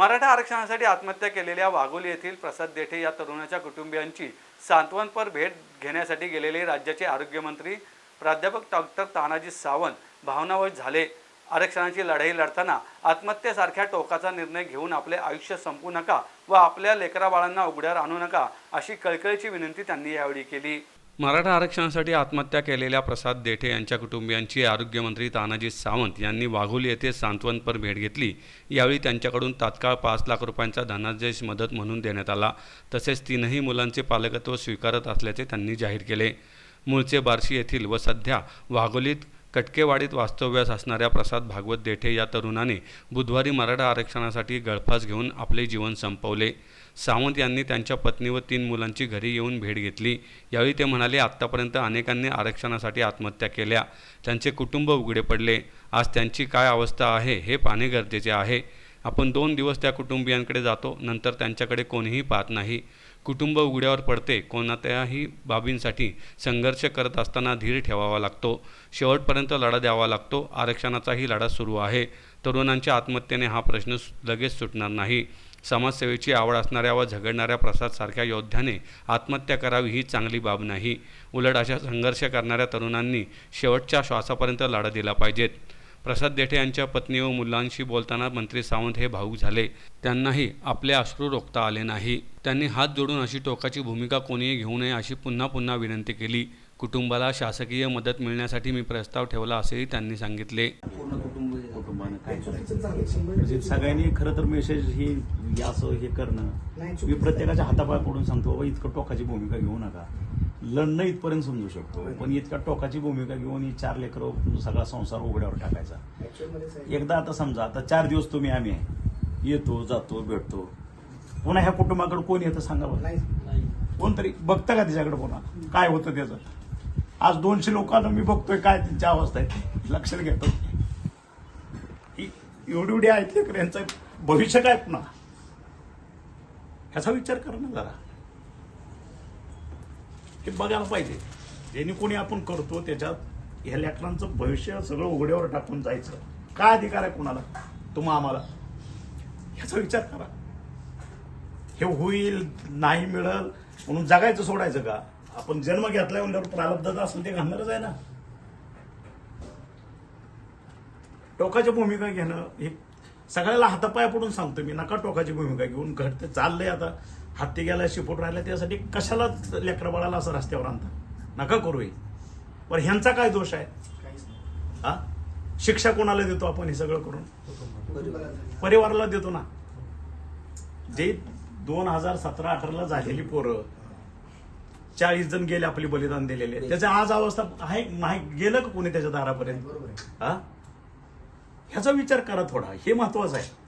मराठा आरक्षणासाठी आत्महत्या केलेल्या वाघोली येथील प्रसाद देठे या तरुणाच्या कुटुंबियांची सांत्वनपर भेट घेण्यासाठी गेलेले राज्याचे आरोग्यमंत्री प्राध्यापक डॉक्टर तानाजी सावंत भावनावश झाले. आरक्षणाची लढाई लढताना आत्महत्येसारख्या टोकाचा निर्णय घेऊन आपले आयुष्य संपू नका व आपल्या लेकराबाळांना उघड्यावर आणू नका अशी कळकळीची विनंती त्यांनी यावेळी केली. मराठा आरक्षणासाठी आत्महत्या केलेल्या प्रसाद देठे यांच्या कुटुंबियांची आरोग्यमंत्री तानाजी सावंत यांनी वाघोली येथे सांत्वनपर भेट घेतली. यावेळी त्यांच्याकडून तात्काळ पाच लाख रुपयांचा धनादेश मदत म्हणून देण्यात आला. तसेच तीनही मुलांचे पालकत्व स्वीकारत असल्याचे त्यांनी जाहीर केले. मूळचे बार्शी येथील व सध्या वाघोलीत कटकेवाडीत वास्तव्यास असणाऱ्या प्रसाद भागवत देठे या तरुणाने बुधवारी मराठा आरक्षणासाठी गळफास घेऊन आपले जीवन संपवले. सावंत यांनी त्यांच्या पत्नी व तीन मुलांची घरी येऊन भेट घेतली. यावेळी ते म्हणाले आत्तापर्यंत अनेकांनी आरक्षणासाठी आत्महत्या केल्या. त्यांचे कुटुंब उघडे पडले. आज त्यांची काय अवस्था आहे हे पाहणे गरजेचे आहे. आपण दोन दिवस त्या कुटुंबियांकडे जातो नंतर त्यांच्याकडे कोणीही पाहत नाही. कुटुंब उघड्यावर पडते कोणत्याही बाबींसाठी संघर्ष करत असताना धीर ठेवावा लागतो. शेवटपर्यंत लढा द्यावा लागतो आरक्षणाचाही लढा सुरू आहे. तरुणांच्या आत्महत्येने हा प्रश्न लगेच सुटणार नाही. समाजसेवेची आवड असणाऱ्या व झगडणाऱ्या प्रसादसारख्या योद्ध्याने आत्महत्या करावी ही चांगली बाब नाही. उलट अशा संघर्ष करणाऱ्या तरुणांनी शेवटच्या श्वासापर्यंत लढा दिला पाहिजेत. प्रसाद देठे यांच्या पत्नी व मुलांशी बोलताना मंत्री सावंत हे भाऊक झाले. त्यांनाही आपले अश्रू रोखता आले नाही. त्यांनी हात जोडून अशी टोकाची भूमिका कोणीही घेऊ नये अशी पुन्हा पुन्हा विनंती केली. कुटुंबाला शासकीय मदत मिळण्यासाठी मी प्रस्ताव ठेवला असेही त्यांनी सांगितले. म्हणजे सगळ्यांनी खरं तर मेसेज ही हे असं हे करणं. मी प्रत्येकाच्या हातापाय पडून सांगतो बाबा इतकं टोकाची भूमिका घेऊ नका. लढणं इथपर्यंत समजू शकतो. पण इतका टोकाची भूमिका घेऊन ही चार लेकरं सगळा संसार उघड्यावर टाकायचा. एकदा आता समजा आता चार दिवस तुम्ही आम्ही आहे. येतो जातो भेटतो. पुन्हा ह्या कुटुंबाकडे कोण येतं सांगा बरं. कोणतरी बघतं का त्याच्याकडे पुन्हा? काय होतं त्याचं? आज दोनशे लोकांना मी बघतोय काय त्यांची अवस्था आहे. लक्षात घेतो. ही एवढी एवढी लेकर यांचं भविष्य काय पुन्हा? ह्याचा विचार करा ना जरा. हे बघायला पाहिजे. ज्यांनी कोणी आपण करतो त्याच्यात ह्या लेकरांचं भविष्य सगळं उघड्यावर टाकून जायचं. काय अधिकार आहे कुणाला? तुम्हा आम्हाला ह्याचा विचार करा. हे होईल नाही मिळल म्हणून जगायचं सोडायचं का? आपण जन्म घेतलाय म्हणल्यावर प्रारब्धाचं असेल ते घालणारच आहे ना. टोकाची भूमिका घेणं हे सगळ्याला हातापाया पडून सांगतो मी नका टोकाची भूमिका घेऊन घडते चाललंय आता. हत्ती गेला शिपूट राहिला त्यासाठी कशाला लेकरं बाळाला असं रस्त्यावर आणता? नका करू पण ह्यांचा काय दोष आहे? हा शिक्षा कोणाला देतो आपण हे सगळं करून? परिवाराला देतो ना. जे दोन हजार सतरा अठराला झालेली पोरं चाळीस जण गेले आपली बलिदान दिलेले. त्याच्या आज अवस्था आहे गेलं का कोणी त्याच्या दारापर्यंत? हा ह्याचा विचार करा थोडा. हे महत्वाचं आहे.